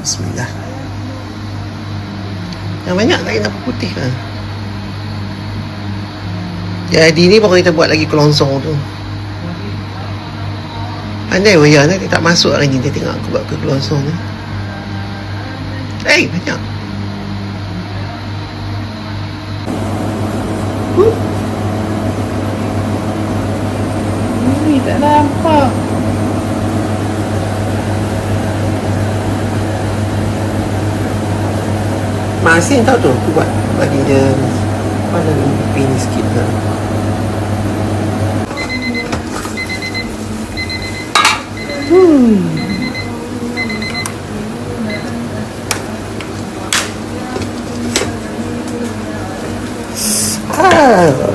Bismillah. Yang banyak lagi nak putih lah. Jadi ni baru kita buat lagi kelongsong tu. Pandai wayar ni, dia tak masuk ni. Dia tengok aku buat ke kelongsong ni. Eh, banyak. Ni tak nampak. Masih tahu tu aku buat bagi dia pipi ni sikit lah. Hmm. Ah.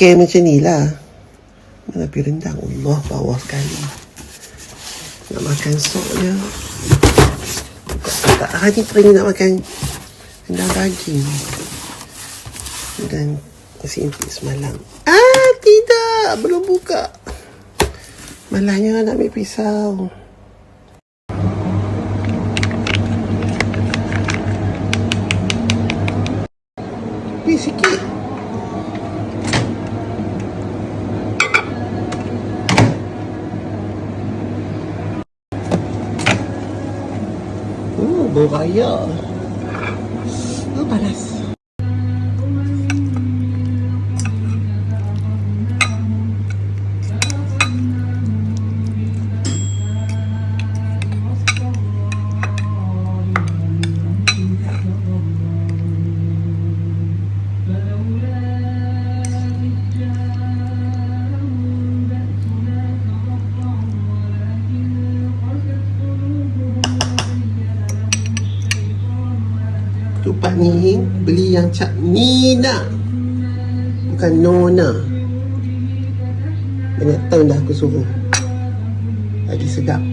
Tokek macam ni lah. Mana pergi rendang. Allah, bawah sekali. Nak makan sop je. Tak hari teringin nak makan rendang daging. Dan nasi impit semalam. Ah, tidak. Belum buka. Malahnya nak ambil pisau. Ni sikit. Ni beli yang cap Nina. Bukan Nona. Banyak tahun dah aku suruh. Lagi sedap.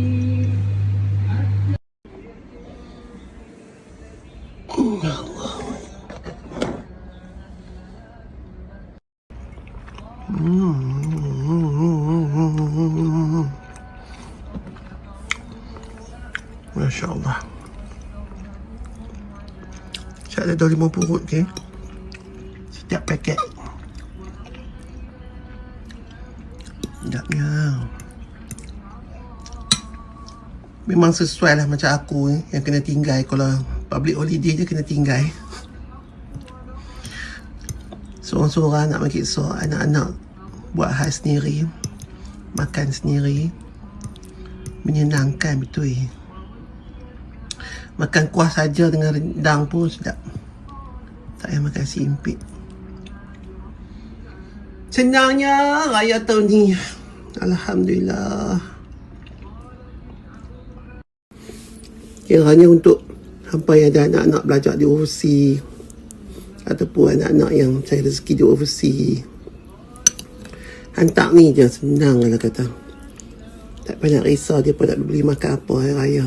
Saya ada lima purut ke Setiap paket. Sedapnya Memang sesuai lah macam aku eh, Yang kena tinggal. Kalau public holiday je kena tinggal. Seorang-seorang nak bagi so Anak-anak Buat hal sendiri Makan sendiri Menyenangkan betul. eh Makan kuah saja dengan rendang pun sedap. Tak payah makan si impit. Senangnya raya tahun ni. Alhamdulillah. Kiranya untuk hampa yang ada anak-anak belajar di overseas ataupun anak-anak yang cari rezeki di overseas hantar ni je senang lah kata tak payah risau dia pun nak beli makan apa hari raya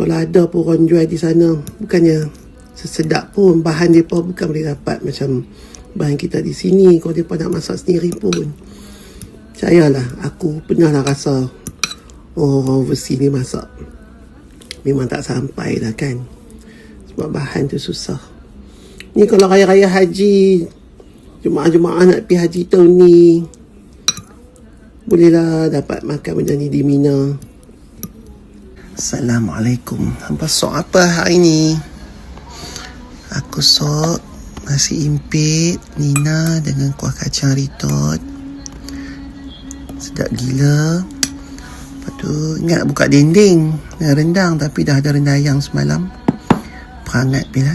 kalau ada pun orang jual di sana bukannya sesedap pun bahan dia pun bukan boleh dapat macam bahan kita di sini kalau dia pun nak masak sendiri pun percayalah aku pernah lah rasa orang overseas ni masak memang tak sampai lah kan. Sebab bahan tu susah. Ni kalau raya-raya haji, jemaah-jemaah nak pergi haji tahun ni, bolehlah dapat makan benda ni di Mina. Assalamualaikum. Hampa sok apa hari ni? Aku sok nasi impit, Nina dengan kuah kacang ritot. Sedap gila. Lepas tu ingat buka dinding dengan rendang tapi dah ada rendang ayam semalam. Perangat bila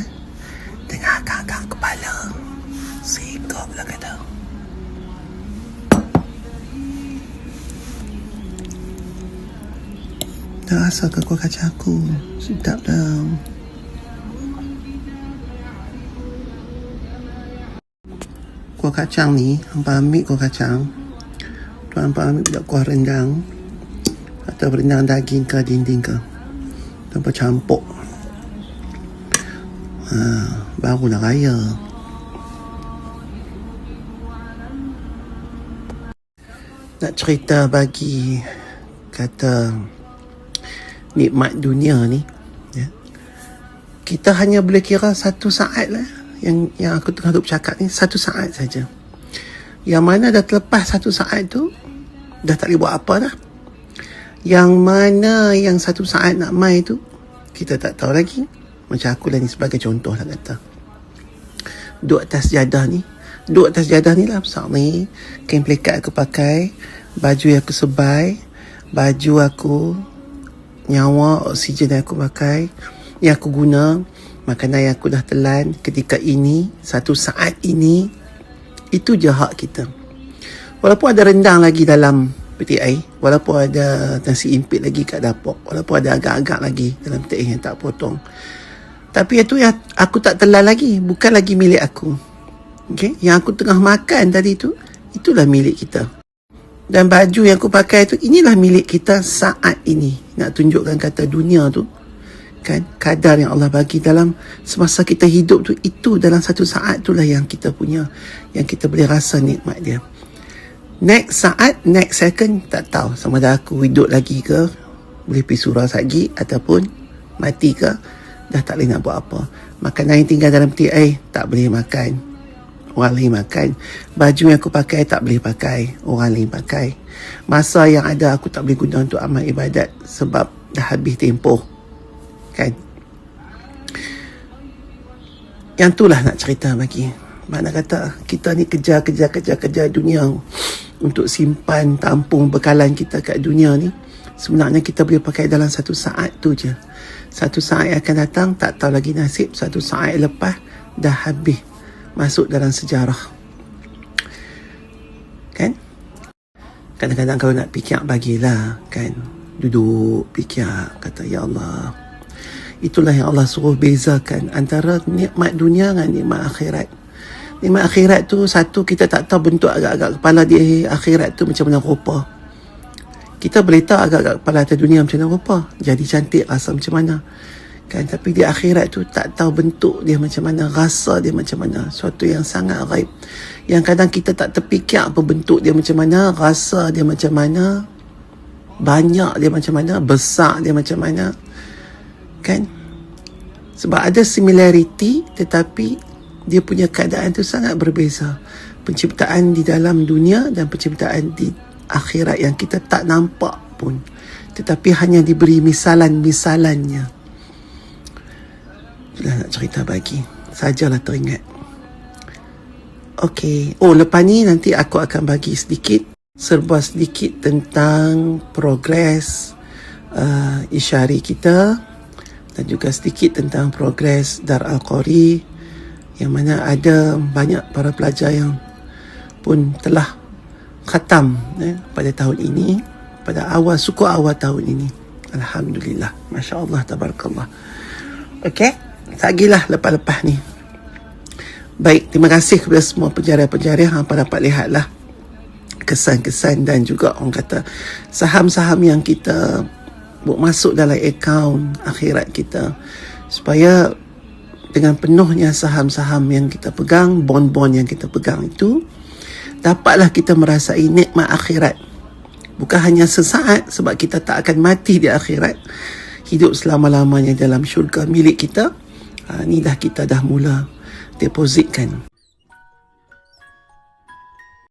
Dah rasa ke kuah kacang aku? Sedap dah. Kuah kacang ni, hampa ambil kuah kacang. Tuan hampa ambil pula kuah rendang. Atau rendang daging ke dinding ke. Hampa campur. Ha, barulah raya. Nak cerita bagi kata nikmat dunia ni ya. kita hanya boleh kira satu saat lah yang yang aku tengah duk cakap ni satu saat saja. Yang mana dah terlepas satu saat tu dah tak boleh buat apa dah. Yang mana yang satu saat nak mai tu kita tak tahu lagi. Macam aku lah ni sebagai contoh lah kata. Duduk atas jadah ni duduk atas jadah ni lah besar ni kain pelikat aku pakai baju yang aku sebai baju aku nyawa oksigen yang aku pakai yang aku guna makanan yang aku dah telan ketika ini satu saat ini itu je hak kita. Walaupun ada rendang lagi dalam peti air walaupun ada nasi impit lagi kat dapur walaupun ada agak-agak lagi dalam peti air yang tak potong. Tapi itu yang aku tak telan lagi bukan lagi milik aku. Okay? yang aku tengah makan tadi tu itulah milik kita dan baju yang aku pakai tu inilah milik kita saat ini. Nak tunjukkan kata dunia tu kan? Kadar yang Allah bagi dalam semasa kita hidup tu itu dalam satu saat tu lah yang kita punya yang kita boleh rasa nikmat dia. Next saat next second tak tahu. Sama ada aku hidup lagi ke boleh pergi surah lagi ataupun mati ke dah tak boleh nak buat apa. Makanan yang tinggal dalam peti air tak boleh makan orang lain makan. Baju yang aku pakai tak boleh pakai, orang lain pakai. Masa yang ada aku tak boleh guna untuk amal ibadat sebab dah habis tempoh. Kan? Yang itulah nak cerita bagi. Mana kata kita ni kejar-kejar-kejar-kejar dunia untuk simpan tampung bekalan kita kat dunia ni. Sebenarnya kita boleh pakai dalam satu saat tu je. Satu saat akan datang tak tahu lagi nasib. Satu saat lepas dah habis masuk dalam sejarah. Kan? Kadang-kadang kalau nak fikir bagilah kan. Duduk fikir kata ya Allah. Itulah yang Allah suruh bezakan antara nikmat dunia dengan nikmat akhirat. Nikmat akhirat tu satu kita tak tahu bentuk agak-agak kepala di akhirat tu macam mana rupa. Kita boleh tahu agak-agak kepala atas dunia macam mana rupa. Jadi cantik rasa macam mana kan? Tapi di akhirat tu tak tahu bentuk dia macam mana rasa dia macam mana. Suatu yang sangat gaib. Yang kadang kita tak terfikir apa bentuk dia macam mana rasa dia macam mana banyak dia macam mana besar dia macam mana. Kan? Sebab ada similarity tetapi dia punya keadaan tu sangat berbeza. Penciptaan di dalam dunia dan penciptaan di akhirat yang kita tak nampak pun. Tetapi hanya diberi misalan-misalannya Itulah nak cerita bagi. Sajalah teringat. Okey. Oh, lepas ni nanti aku akan bagi sedikit, serba sedikit tentang progres uh, isyari kita dan juga sedikit tentang progres Dar Al-Qari yang mana ada banyak para pelajar yang pun telah khatam eh, pada tahun ini pada awal suku awal tahun ini Alhamdulillah Masya Allah Tabarakallah Okay Tagilah lepas-lepas ni. Baik, terima kasih kepada semua penjara-penjara yang hampa dapat lihatlah kesan-kesan dan juga orang kata saham-saham yang kita buat masuk dalam akaun akhirat kita supaya dengan penuhnya saham-saham yang kita pegang, bon-bon yang kita pegang itu dapatlah kita merasai nikmat akhirat. Bukan hanya sesaat sebab kita tak akan mati di akhirat hidup selama-lamanya dalam syurga milik kita. Ha, ni dah kita dah mula depositkan